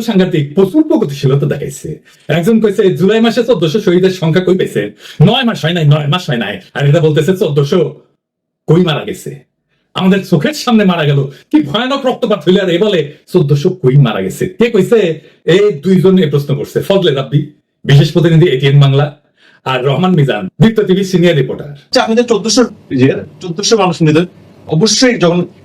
সাংঘাতিক প্রচুর প্রগতিশীলতা দেখাইছে। একজন কইছে, জুলাই মাসে চোদ্দশো শহীদের সংখ্যা কই পেয়েছে নয় মাস হয় নাই, নয় মাস হয় নাই। আর এটা বলতেছে, চোদ্দশো কই মারা গেছে? আমাদের চোখের সামনে মারা গেল। কি ভয়ানক রক্তপাত হইলে? আর এ বলে, চোদ্দশো কই মারা গেছে? কে কইছে? এই দুইজন এ প্রশ্ন করছে, ফজলে রাব্বি, বিশেষ প্রতিনিধি এটিএন বাংলা আর Rahman Mizan, Deepto TV senior reporter. আচ্ছা আমাদের চোদ্দশো চোদ্দশো মানুষ অবশ্যই যখন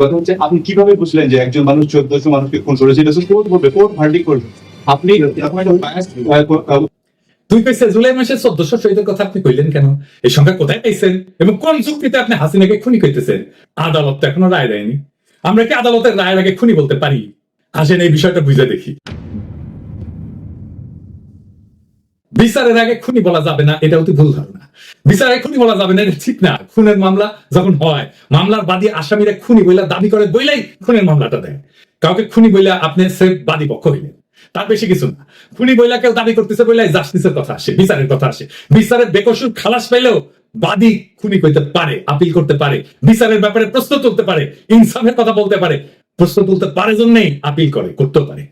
কথা হচ্ছে আপনি কীভাবে বুঝলেন যে একজন মানুষ চোদ্দশো মানুষকে খুন করেছে? এটা কোর্ট করবে কোর্ট ভার্ডি করবে। আপনি দুই কইছে, জুলাই মাসে চোদ্দশো শহীদের কথা আপনি কইলেন কেন? এই সংখ্যা কোথায় পাইছেন? এবং কোন যুক্তিতে আপনি হাসিনাকে খুনি কইতেছেন? আদালত তো এখনও রায় দেয়নি। আমরা কি আদালতের রায়ের আগে খুনি বলতে পারি? আসেন এই বিষয়টা বুঝে দেখি। বিচারের আগে খুনি বলা যাবে না এটা অতি ভুল ধারণা। বিচারের খুনি বলা যাবে না, এটা ঠিক না। খুনের মামলা যখন হয়, মামলার বাদী আসামিরা খুনি বইলা দাবি করে বইলাই খুনের মামলাটা দেয়। কাউকে খুনি বইলা আপনি সে বাদী পক্ষ হইলেন, তার বেশি কিছু না। খুনি বইলা কেউ দাবি করতেছে বইলাই জাস্টিসের কথা আসে, বিচারের কথা আসে। বিচারের বেকসুর খালাস পাইলেও বাদী খুনি কইতে পারে আপিল করতে পারে, বিচারের ব্যাপারে প্রশ্ন তুলতে পারে, ইনসাফের কথা বলতে পারে। প্রশ্ন তুলতে পারে জন্যই আপিল করে, করতেও পারে।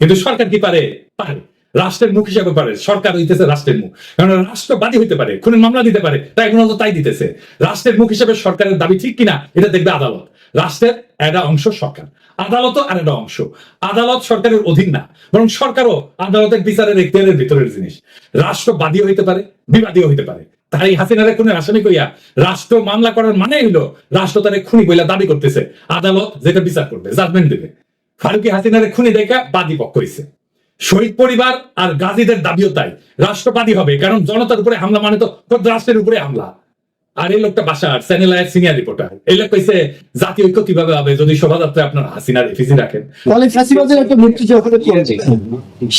কিন্তু সরকার কি পারে? পারে। রাষ্ট্রের মুখ হিসাবে পারে, সরকার হইতেছে রাষ্ট্রের মুখ। কারণ রাষ্ট্র বাদী হইতে পারে খুনের মামলা দিতে পারে, তাই এখন তো তাই দিতেছে। রাষ্ট্রের মুখ হিসাবে সরকারের দাবি ঠিক কিনা, এটা দেখবে আদালত। রাষ্ট্রের একটা অংশ সরকার, আদালতও আর একটা অংশ। আদালত সরকারের অধীন না, বরং সরকারও আদালতের বিচারের এখতিয়ারের ভিতরের জিনিস। রাষ্ট্রবাদীও হইতে পারে, বিবাদীও হইতে পারে। তাই হাসিনারে খুনের আসামি কইয়া রাষ্ট্র মামলা করার মানে হইল, রাষ্ট্র তারে খুনি বইলা দাবি করতেছে। আদালত যেটা বিচার করবে জাজমেন্ট দেবে। ফারুকি হাসিনারে খুনি দেখা বাদী পক্ষ হইছে। শহীদ পরিবার আর গাজীদের দাবিও তাই। রাষ্ট্রবাদী হবে কারণ জনতার উপরে হামলা মানে তো খোদ রাষ্ট্রের উপরে হামলা। আর এই লোকটা বাসার চ্যানেলের সিনিয়র রিপোর্টার এই লোক কইছে জাতীয় ঐক্য কীভাবে হবে? যদি শোভাযাত্রায় আপনার হাসিনার এফিসি রাখেন। ফ্যাসিবাদের একটা মৃত্যু যখন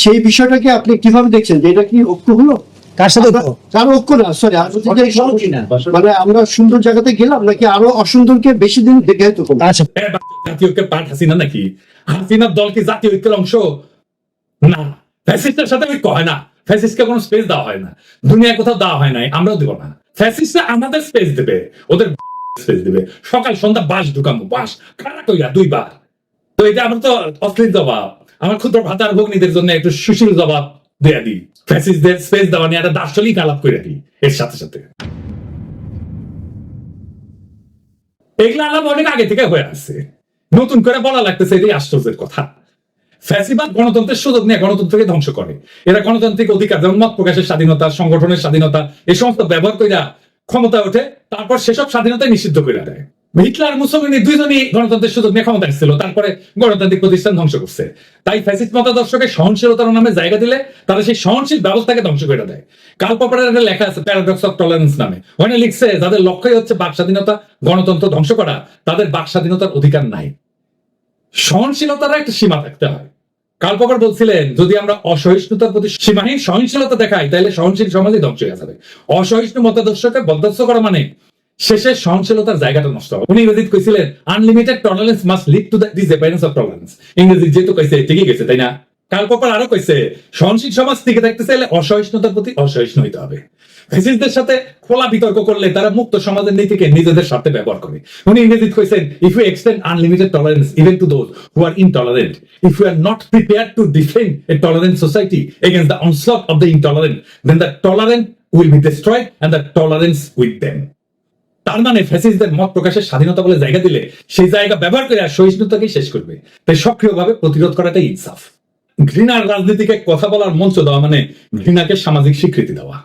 সেই বিষয়টাকে আপনি কীভাবে দেখছেন যে এটা কি ঐক্য হলো? কার সাথে? কারও ঐক্য না সরি মানে আমরা সুন্দর জায়গাতে গেলাম নাকি আরও অসুন্দরকে বেশি দিন দেখে হয়তো আচ্ছা। জাতীয় ঐক্যের পাঠ হাসিনা নাকি? হাসিনার দল কি জাতীয় ঐক্যের অংশ? না, ফ্যাসিস্টের সাথে ঐক্য হয় না। ফ্যাসিস্টকে কোনো স্পেস দেওয়া হয় না। দুনিয়ায় কোথাও দেওয়া হয় নাই, আমরাও দেবো না। ফ্যাসিস্টরা আমাদের স্পেস দেবে, ওদের স্পেস দেবে। সকাল, সন্ধ্যা বাস ঢুকাবো বাস কারা কইরা? দুইবার। তো এটা আমার তো অশ্লীল জবাব। আমার ক্ষুদ্র ভাতার ভগ্নীদের জন্য একটু সুশীল জবাব দেয়া দিই। ফ্যাসিস্টদের স্পেস দেওয়া নিয়ে একটা দার্শনিক আলাপ করে দিই, এর সাথে সাথে। এগুলো আলাপ অনেক আগে থেকে হয়ে আসছে। নতুন করে বলা লাগতেছে, এটাই আশ্চর্যের কথা। ফ্যাসিবাদ গণতন্ত্রের সুযোগ নিয়ে গণতন্ত্রকে ধ্বংস করে। এরা গণতান্ত্রিক অধিকার যেমন প্রকাশের স্বাধীনতা, সংগঠনের স্বাধীনতা, এই সমস্ত ব্যবহার করে ক্ষমতা ওঠে, তারপর সেসব স্বাধীনতা নিষিদ্ধ করে দেয়। হিটলার, মুসলিনী দুইজনই গণতন্ত্রের সুযোগ নিয়ে ক্ষমতা এসেছিল, তারপরে গণতান্ত্রিক প্রতিষ্ঠান ধ্বংস করছে। তাই ফ্যাসিস্ট মতাদর্শকে সহনশীলতার নামে জায়গা দিলে তারা সেই সহনশীল ব্যবস্থাকে ধ্বংস করে দেয়। কাল পপারের একটা লেখা আছে প্যারাডক্স অফ টলারেন্স নামে। ওখানে লিখছে, যাদের লক্ষ্যই হচ্ছে বাক স্বাধীনতা, গণতন্ত্র ধ্বংস করা, তাদের বাক স্বাধীনতার অধিকার নাই। সহনশীলতার একটা সীমা থাকতে হয়। কাল পপার বলছিলেন, যদি আমরা অসহিষ্ণুতার প্রতি সীমাহীন সহিংসতা দেখাই তাহলে সহনশীল সমাজই ধ্বংস হয়ে যাবে। অসহিষ্ণু মতাদর্শকে বরদাস্ত করা মানে শেষে সহনশীলতার জায়গাটা নষ্ট হবে উনি ইংরেজিতে কইছিলেন unlimited tolerance must lead to the disappearance of tolerance ইংরেজি যেহেতু কইছে, ঠিকই গেছে তাই না? কাল পপার আরও কইছে, সহনশীল সমাজ টিকে থাকতে চাইলে অসহিষ্ণুতার প্রতি অসহিষ্ণু হইতে হবে। ফ্যাসিস্টদের সাথে খোলা বিতর্ক করলে তারা মুক্ত সমাজের নীতিকে নিজেদের ব্যবহার করে। উনি কইছেন if you extend unlimited tolerance even to those who are intolerant if you are not prepare to defend a tolerant society the of the intolerant then the tolerant will be destroyed and the tolerance with them তার মানে ফ্যাসিস্টদের মত প্রকাশের স্বাধীনতা বলে জায়গা দিলে সেই জায়গা ব্যবহার করে আর সহিষ্ণুতাকেই শেষ করবে। তাই সক্রিয়ভাবে প্রতিরোধ করাটাই ইনসাফ ঘৃণার রাজনীতিকে কথা বলার মঞ্চ দেওয়া মানে ঘৃণাকে সামাজিক স্বীকৃতি দেওয়া।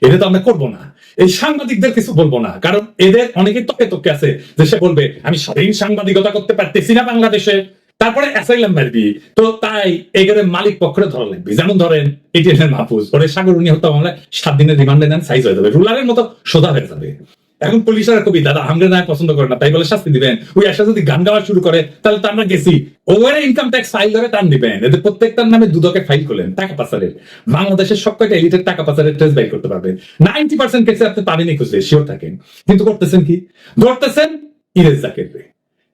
এটা তো আমরা করব না। এই সাংবাদিকদের কিছু বলব না। কারণ এদের অনেকে তকে তকে আছে যে সে বলবে, আমি স্বাধীন সাংবাদিকতা করতে পারতেছি না বাংলাদেশে। তারপরে অ্যাসাইলাম মারবি। তো তাই এগেরে মালিক পক্ষে ধরা লাগবে। যেমন ধরেন এটিএন মাহফুজ। ওরে সাগর, উনি হত্যা মামলায় সাত দিনের রিমান্ডে নেন সাইজ হয়ে যাবে। রুলারের মতো সোজা হয়ে যাবে। এখন পুলিশের কবি, দাদা আমরা না পছন্দ করে না, তাই বলে শাস্তি দিবেন। ওই আসা যদি গান গাওয়া শুরু করে, তাহলে তো আমরা গেছি। ওভারে ইনকাম ট্যাক্স ফাইল ধরে টান দিবেন। এদের প্রত্যেকটার নামে দুদকে ফাইল করলেন, টাকা পাচারের। বাংলাদেশের সব কয়টা এলিটের টাকা পাচারের ট্রেস বাই করতে পারবেন নাইনটি পার্সেন্ট কেসে আপনি পাবেনই খুঁজে শিওর থাকেন। কিন্তু করতেছেন কি? ধরতেছেন ইরেজ জাকের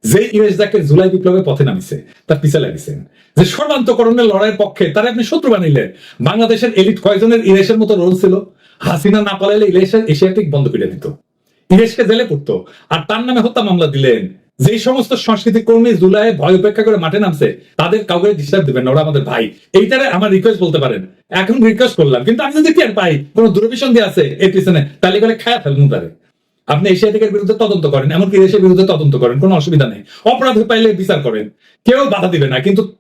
যে ইরেজ জাকের জুলাই বিপ্লবে পথে নামিছে, তার পিছে লাগিছেন। যে সর্বান্তকরণের লড়াইয়ের পক্ষে তারা আপনি শত্রু বানাইলেন বাংলাদেশের এলিট কয়জনের ইরেশের মতো রোল ছিল? হাসিনা না পালাইলে ইলেশের এশিয়াটিক বন্ধ করে দিত। ইরেশকে জেলে পড়তো। আর তার নামে হত্যা মামলা দিলেন। যে সমস্ত সংস্কৃতি কর্মী জুলাই ভয় উপেক্ষা করে মাঠে নামছে, তাদের কাউকে ডিস্টার্ব দিবেন না, ওরা আমাদের ভাই। এইটারে আমার রিকোয়েস্ট বলতে পারেন। এখন রিকোয়েস্ট করলাম, কিন্তু আমি যদি টের পাই, কোনো দূরভিসন দিয়ে আছে এর পিছনে, তাহলে করে খায়া ফেলুন তারে। আপনি এশিয়াটিকের বিরুদ্ধে তদন্ত করেন, এমনকি দেশের বিরুদ্ধে তদন্ত করেন, কোনো অসুবিধা নেই। অপরাধ পাইলে বিচার করেন। কেউ বাধা দিবে না, কিন্তু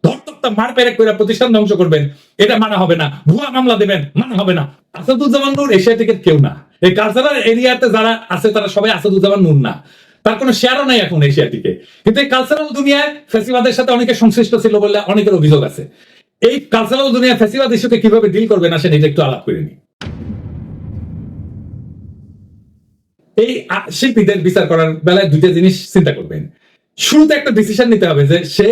ধর্তকটা মার পেরে করে প্রতিষ্ঠান ধ্বংস করবেন। এটা মানা হবে না। ভুয়া মামলা দেবেন, মানা হবে না। আসাদুজ্জামান নূর এশিয়াটিকের কেউ না। এই কালচারাল এরিয়াতে যারা আছে, তারা সবাই আসাদুজ্জামান নূর না। তার কোনো শেয়ারও নাই এখন এশিয়াটিকে কিন্তু এই কালচারাল দুনিয়ায় ফেসিবাদের সাথে অনেকে সংশ্লিষ্ট ছিল বলে অনেকের অভিযোগ আছে। এই কালচারাল দুনিয়ায় ফেসিবাদ ইস্যুকে কীভাবে ডিল করবেন আসেন, এটা একটু আলাপ করে এই শিল্পীদের বিচার করার বেলায় দুইটা জিনিস চিন্তা করবেন। শুরুতে একটা ডিসিশন নিতে হবে যে সে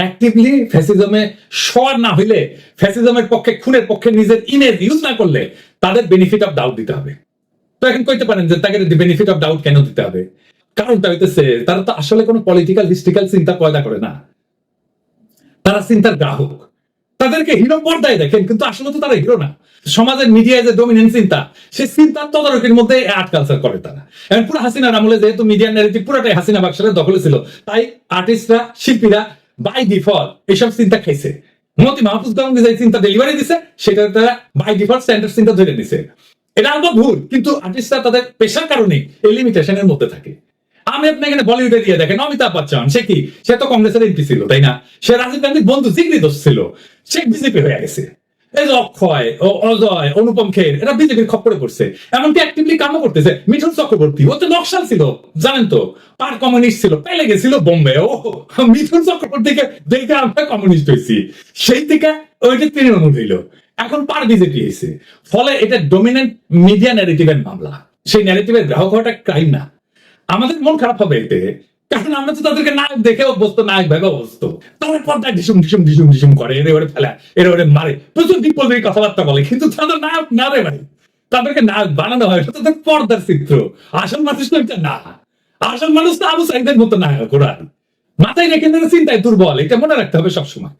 অ্যাক্টিভলি ফ্যাসিজমে সর না হইলে ফ্যাসিজমের পক্ষে, খুনের পক্ষে নিজের ইমেজ ইউজ না করলে তাদের বেনিফিট অফ ডাউট দিতে হবে। তো এখন কইতে পারেন যে তাকে বেনিফিট অফ ডাউট কেন দিতে হবে? কারণটা হইতেছে, তারা তো আসলে কোনো পলিটিক্যাল হিস্ট্রিক্যাল চিন্তা পয়দা করে না। তারা চিন্তার গ্রাহক। তাদেরকে হিরো পর্দায় দেখেন, কিন্তু আসলে তো তারা হিরো না। সমাজের মিডিয়ায় যে ডমিনেন্ট চিন্তা, সেই চিন্তার তদারকির মধ্যে আর্ট কালচার করে তারা। এখন পুরো হাসিনার আমলে যেহেতু মিডিয়ার ন্যারেটিভ পুরোটাই হাসিনা বাক্সের দখলে ছিল, তাই আর্টিস্টরা শিল্পীরা বাই ডিফল্ট এসব চিন্তা খাইছে। মতি মাহফুজ গান যে চিন্তা ডেলিভারি দিছে, সেটা তারা বাই ডিফল্ট স্ট্যান্ডার্ড চিন্তা ধরে নিছে। এটা আমার ভুল, কিন্তু আর্টিস্টরা তাদের পেশার কারণে এই লিমিটেশনের মধ্যে থাকে। আমি আপনি এখানে বলিউডে দিয়ে দেখেন, অমিতাভ বচ্চন, সে কি? সে তো কংগ্রেসের এমপি ছিল, তাই না? সে রাজীব গান্ধীর বন্ধু, জিগ্রি দোষ ছিল। সে বিজেপি হয়ে গেছে। এই যে অক্ষয় অজয়, অনুপম খের, এরা বিজেপির খপ্পরে পড়ছে। এমনকি অ্যাক্টিভলি কামও করতেছে। মিঠুন চক্রবর্তী, ও তো নকশাল ছিল, জানেন তো? পার কমিউনিস্ট ছিল, পেলে গেছিল বোম্বে। ও মিঠুন চক্রবর্তীকে দেখে আমরা কমিউনিস্ট হয়েছি। সেই থেকে ওইটা তৃণমূল হইল এখন পার বিজেপি হয়েছে ফলে এটা ডমিনেন্ট মিডিয়া ন্যারেটিভের মামলা। সেই ন্যারেটিভের গ্রাহক হওয়াটা ক্রাইম না। আমাদের মন খারাপ হবে এতে। কারণ আমরা তো তাদেরকে দেখে অভ্যস্ত অভ্যস্ত। ডিসুম ডিসুম ডিসুম ডিসুম করে এরে ওরে ফেলা এরে ওরে মারে। প্রচুর কথাবার্তা বলে, কিন্তু তাদের না রে ভাই। তাদেরকে বানানো হয় পর্দার চিত্র। আসল মানুষ তো এটা না। আসল মানুষ তো আবু সাইদের মতো নায়ক মাথায় রেখে তারা চিন্তায় দুর্বল, এটা মনে রাখতে হবে সবসময়।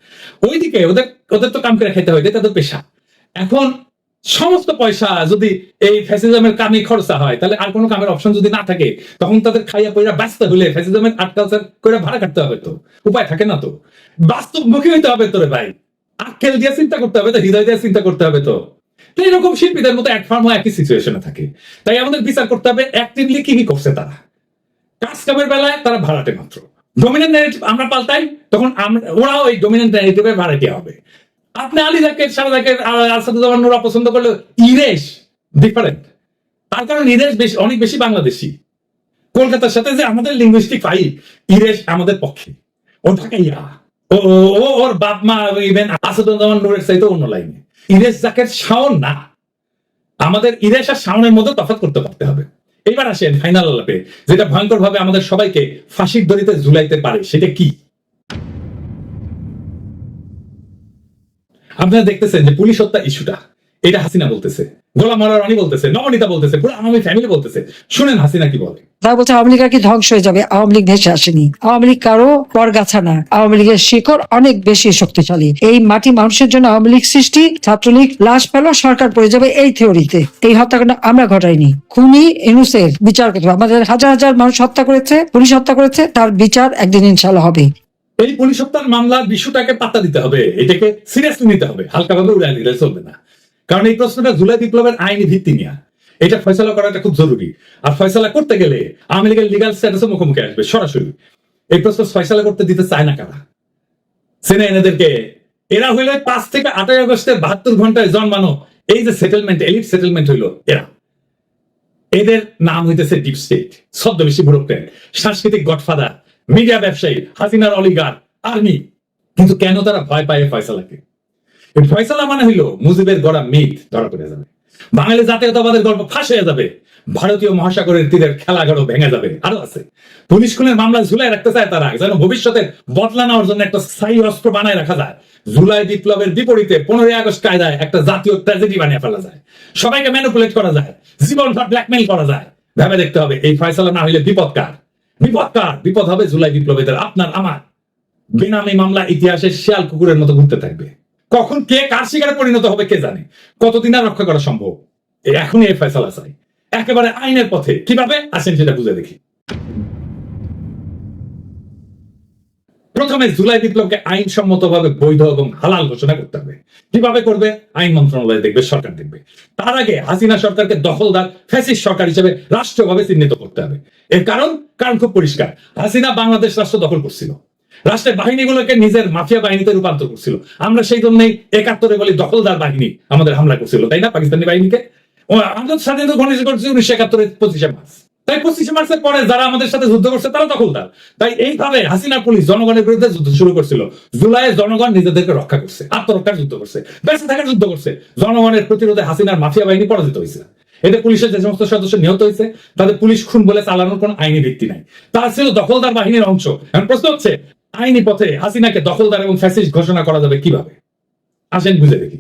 ওইদিকে ওদের ওদের তো কাম করে খেতে হয় তাদের পেশা। এখন সমস্ত পয়সা যদি এই ফ্যাসিজমের কামে খরচা হয়, তাহলে আর কোনো কামের অপশন যদি না থাকে, তখন তাদের খাইয়া পয়রা ব্যস্ত হলে ফ্যাসিজমের আর্ট কালচার করে ভাড়া কাটতে হবে তো। উপায় থাকে না তো। বাস্তব মুখী হইতে হবে তোরে ভাই। আক্কেল দিয়ে চিন্তা করতে হবে তো, হৃদয় দিয়ে চিন্তা করতে হবে তো। তো এরকম শিল্পীদের মতো এক ফার্ম একই সিচুয়েশনে থাকে। তাই আমাদের বিচার করতে হবে অ্যাক্টিভলি কি কি করছে তারা। কাজ কামের বেলায় তারা ভাড়াটে মাত্র। ডমিনেন্ট ন্যারেটিভ আমরা পাল্টাই, তখন ওরাও এই ডমিনেন্ট ন্যারেটিভে ভাড়াটে হবে। আপনি আলী জাকের, সারা জাকের আসাদুজ্জামান নোরা পছন্দ করলে ইরেশ ডিফারেন্ট তার কারণ ইরেশ বেশি, অনেক বেশি বাংলাদেশি। কলকাতার সাথে যে আমাদের লিঙ্গুইস্টিক ফাইল ইরেশ আমাদের পক্ষে। ও ঢাকাইয়া ও, ওর বাপ মা ইভেন আসাদুজ্জামান নূরের চাইতে অন্য লাইনে ইরেশ জাকের শাওন না। আমাদের ইরেশ আর শাওনের মধ্যে তফাৎ করতে পারতে হবে। এবার আসেন ফাইনাল আলাপে, যেটা ভয়ঙ্কর ভাবে আমাদের সবাইকে ফাঁসির দড়িতে ঝুলাইতে পারে, সেটা কি? আপনারা দেখতেছেন যে পুলিশ হত্যা ইস্যুটা। এটা হাসিনা বলতেছে। গোলাম মারা রানী বলতেছে, নবনীতা বলতেছে, পুরো আওয়ামী ফ্যামিলি বলতেছে। শুনেন হাসিনা কি বলে। তারা বলছে, আওয়ামী লীগ আর কি ধ্বংস হয়ে যাবে? আওয়ামী লীগ ভেসে আসেনি। আওয়ামী লীগ কারও পরগাছা না। আওয়ামী লীগের শিকড় অনেক বেশি শক্তিশালী। এই মাটি মানুষের জন্য আওয়ামী লীগ সৃষ্টি, ছাত্রলীগ, লাশ পেল সরকার পড়ে যাবে এই থিওরিতে। এই হত্যাকাণ্ড আমরা ঘটাইনি। খুনি ইনুসের বিচার করতে আমাদের হাজার হাজার মানুষ হত্যা করেছে, পুলিশ হত্যা করেছে, তার বিচার একদিন ইনশাল্লাহ হবে। এই পুলিশ হত্যার মামলার বিষয়টাকে পাত্তা দিতে হবে। এটাকে সিরিয়াসলি নিতে হবে। হালকাভাবে উড়াই দিলে চলবে না। কারণ এই প্রশ্নটা জুলাই বিপ্লবের আইনি ভিত্তি নিয়ে। এটা ফয়সলা করাটা খুব জরুরি। আর ফয়সলা করতে গেলে আওয়ামী লীগের লিগাল স্ট্যাটাসে মুখোমুখি আসবে, সরাসরি। এই প্রশ্ন ফয়সলা করতে দিতে চায় না কারা? সেনে এনেদেরকে এরা হইলে পাঁচ থেকে আটই আগস্টের বাহাত্তর ঘন্টায় জন্মানো এই যে সেটেলমেন্ট এলিট সেটেলমেন্ট হইল এরা। এদের নাম হইতেছে ডিপ স্টেট ছদ্মবেশী ব্যুরোক্রেট সাংস্কৃতিক গডফাদার। মিডিয়া ব্যবসায়ী, হাসিনার অলিগার, আর্মি। কিন্তু কেন তারা ভয় পায় ফয়সালাকে? এই ফয়সালা মানে হইল মুজিবের গড়া মিথ ধরা পড়ে যাবে। বাঙালি জাতীয়তাবাদের গল্প ফাঁস হয়ে যাবে। ভারতীয় মহাসাগরের তীরের খেলাঘরও ভেঙে যাবে। আরও আছে। পুলিশ খুনের মামলা ঝুলাই রাখতে চায় তারা যেন ভবিষ্যতে বদলা নেওয়ার জন্য একটা স্থায়ী অস্ত্র বানায় রাখা যায়। জুলাই বিপ্লবের বিপরীতে পনেরোই আগস্ট কায়দায় একটা জাতীয় ট্র্যাজেডি বানিয়ে ফেলা যায়। সবাইকে ম্যানিপুলেট করা যায়। জীবন ব্ল্যাকমেইল করা যায়। ভেবে দেখতে হবে এই ফয়সালা না হইলে বিপদ কার? বিপদ কার? বিপদ হবে জুলাই বিপ্লবীদের আপনার, আমার। বেনামি মামলা, ইতিহাসে শিয়াল কুকুরের মতো ঘুরতে থাকবে। কখন কে কার শিকারে পরিণত হবে কে জানে? কতদিন আর রক্ষা করা সম্ভব? এখনই এই ফেসলা চাই। একেবারে আইনের পথে। কীভাবে? আসেন সেটা বুঝে দেখি। প্রথমে জুলাই বিপ্লবকে আইনসম্মতভাবে বৈধ এবং হালাল ঘোষণা করতে হবে। কীভাবে করবে? আইন মন্ত্রণালয় দেখবে, সরকার দেখবে। তার আগে হাসিনা সরকারকে দখলদার, ফ্যাসিস্ট সরকার হিসেবে রাষ্ট্রভাবে চিহ্নিত করতে হবে। এর কারণ কারণ খুব পরিষ্কার। হাসিনা বাংলাদেশ রাষ্ট্র দখল করছিল। রাষ্ট্রের বাহিনীগুলোকে নিজের মাফিয়া বাহিনীতে রূপান্তর করছিল। আমরা সেই জন্যই একাত্তরে বলি দখলদার বাহিনী আমাদের হামলা করছিল, তাই না, পাকিস্তানি বাহিনীকে? আমাদের স্বাধীনতা ঘনিষ্ঠ করছে উনিশশো একাত্তরের পঁচিশে মার্চ। তাই পঁচিশে মার্চের পরে যারা আমাদের সাথে যুদ্ধ করছে, তারা দখলদার। তাই এইভাবে হাসিনা পুলিশ জনগণের বিরুদ্ধে যুদ্ধ শুরু করছিল। জুলাইয়ে জনগণ নিজেদেরকে রক্ষা করছে, আত্মরক্ষার যুদ্ধ করছে, বেঁচে থাকার যুদ্ধ করছে। জনগণের প্রতিরোধে হাসিনার মাফিয়া বাহিনী পরাজিত হয়েছে। এতে পুলিশের যে সমস্ত সদস্য নিহত হয়েছে, তাদের পুলিশ খুন বলে চালানোর কোনো আইনি ভিত্তি নাই। তারা ছিল দখলদার বাহিনীর অংশ। এখন প্রশ্ন হচ্ছে, আইনি পথে হাসিনাকে দখলদার এবং ফ্যাসিস্ট ঘোষণা করা যাবে কীভাবে? আসেন বুঝে দেখি।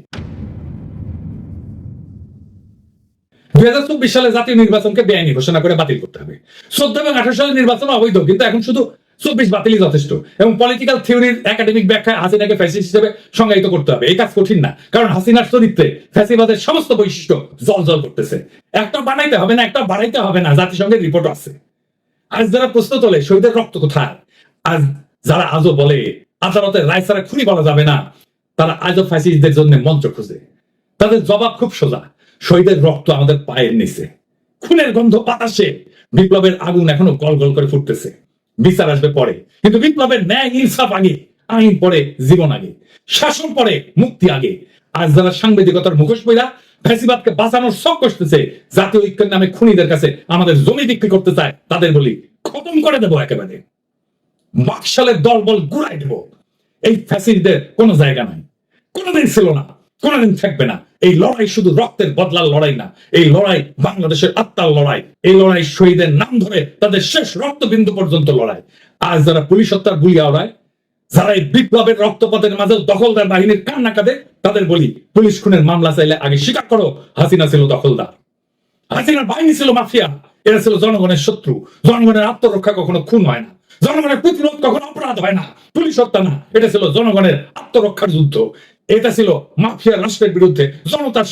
দুই হাজার চব্বিশ সালে জাতীয় নির্বাচনকে বেআইনি ঘোষণা করে বাতিল করতে হবে। চোদ্দ এবং আঠারো সালের নির্বাচন অবৈধ, কিন্তু এখন শুধু চব্বিশ বাতিলই যথেষ্ট এবং পলিটিক্যাল থিওরির একাডেমিক হাসিনাকে ফ্যাসিস্ট হিসেবে সংজ্ঞায়িত করতে হবে। এই কাজ কঠিন না, কারণ হাসিনার চরিত্রে ফ্যাসিবাদের সমস্ত বৈশিষ্ট্য জল জল করতেছে। একটা বানাইতে হবে না, একটা বাড়াইতে হবে না, জাতিসংঘের রিপোর্ট আছে। আজ যারা প্রশ্ন তোলে, শহীদের রক্ত কোথায়? আজ যারা আজও বলে, আদালতের রায় ছাড়া খুনি বলা যাবে না, তারা আজও ফ্যাসিস্টদের জন্য মন্ত্র খুঁজে। তাদের জবাব খুব সোজা শহীদের রক্ত আমাদের পায়ের নিচে। খুনের গন্ধ বাতাসে। বিপ্লবের আগুন এখনও গল গল করে ফুটতেছে। বিচার আসবে পরে। কিন্তু বিপ্লবের ন্যায় ইনসাফ আগে, আইন পরে, জীবন আগে। শাসন পরে, মুক্তি আগে। আজ যারা সাংবাদিকতার মুখোশ পইরা ফ্যাসিবাদকে বাঁচানোর শখ করতেছে জাতীয় ঐক্যের নামে খুনিদের কাছে আমাদের জমি বিক্রি করতে চায়, তাদের বলি, খতম করে দেবো একেবারে। বাকশালের দলবল গুড়াই দেব। এই ফ্যাসিলিটিদের কোনো জায়গা নাই। কোনোদিন ছিল না, কোনোদিন থাকবে না। এই লড়াই শুধু রক্তের বদলার লড়াই না, এই লড়াই বাংলাদেশের আত্মার লড়াই, এই লড়াই শহীদের নাম ধরে তাদের শেষ রক্তবিন্দু পর্যন্ত লড়াই। আজ যারা পুলিশ হত্যার গুলিয়া ওড়ায় যারা এই বিপ্লবের রক্তপাতের মাঝে দখলদার বাহিনীর কান্না কাঁদে তাদের বলি, পুলিশ খুনের মামলা চাইলে আগে স্বীকার করো, হাসিনা ছিল দখলদার। হাসিনার বাহিনী ছিল মাফিয়া, এরা ছিল জনগণের শত্রু। জনগণের আত্মরক্ষা কখনো খুন হয় না। জনগণের প্রতিরোধ কখনো অপরাধ হয় না। পুলিশ হত্যা না, এটা ছিল জনগণের আত্মরক্ষার যুদ্ধ। এটা ছিল মাফিয়া রাষ্ট্রের বিরুদ্ধে জনতার